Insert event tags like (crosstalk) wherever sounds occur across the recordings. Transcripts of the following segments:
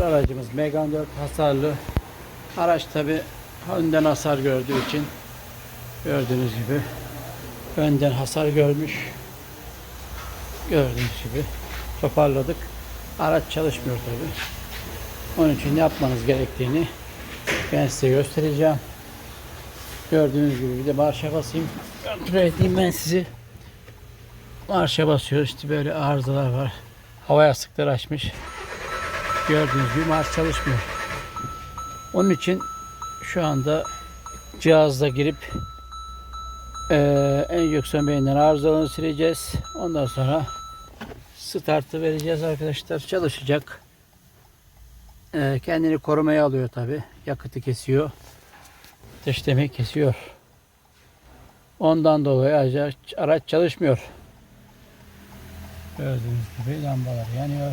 Aracımız Megane 4 hasarlı. Araç tabi önden hasar gördüğü için gördüğünüz gibi önden hasar görmüş. Gördüğünüz gibi toparladık. Araç çalışmıyor tabi. Onun için yapmanız gerektiğini ben size göstereceğim. Gördüğünüz gibi bir de marşa basayım. Kontrol edeyim ben sizi. Marşa basıyoruz. İşte böyle arızalar var. Hava yastıkları açmış. Gördüğünüz gibi marş çalışmıyor. Onun için şu anda cihazda girip eee en yüksek beyinden arızalarını sileceğiz. Ondan sonra startı vereceğiz arkadaşlar. Çalışacak. Eee, kendini korumaya alıyor tabi. Yakıtı kesiyor. Ateşlemeyi kesiyor. Ondan dolayı araç çalışmıyor. Gördüğünüz gibi lambalar yanıyor.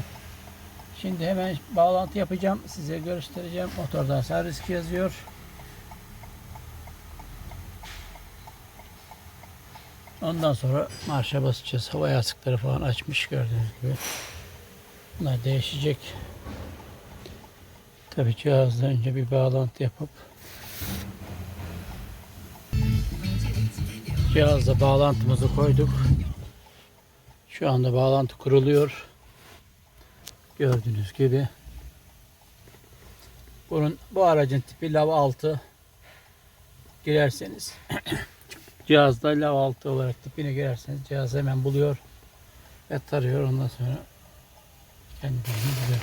Şimdi hemen bağlantı yapacağım. Size göstereceğim. Motorda hasar yazıyor. Ondan sonra marşa basacağız. Hava yastıkları falan açmış gördüğünüz gibi. Bunlar değişecek. Tabii cihazla önce bir bağlantı yapıp cihazla bağlantımızı koyduk. Şu anda bağlantı kuruluyor. Gördüğünüz gibi. Bunun bu aracın tipi lav 6 girerseniz (clears throat) cihazda lav 6 olarak tipine girerseniz cihaz hemen buluyor ve tarıyor ondan sonra kendini buluyor.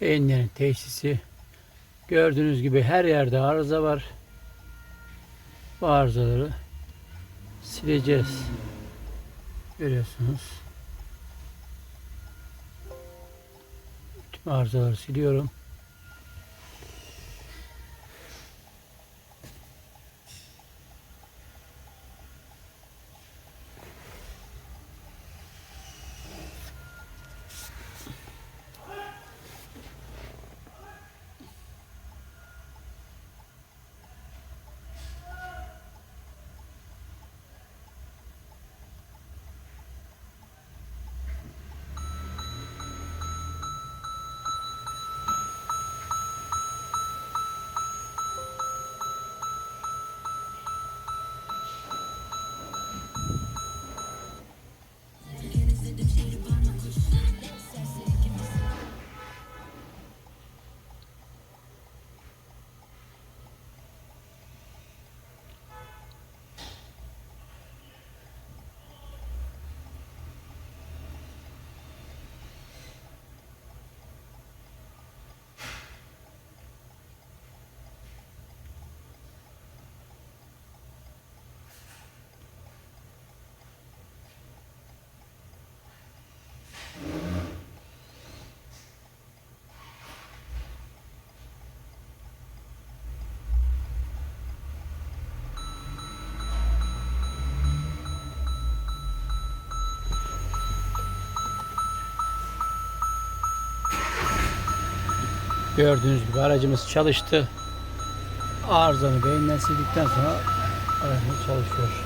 Beyinlerin tesisi. Gördüğünüz gibi her yerde arıza var. Bu arızaları sileceğiz. Görüyorsunuz. Tüm arızaları siliyorum. Gördüğünüz gibi aracımız çalıştı. Arızanı beyinden sildikten sonra aracımız çalışıyor.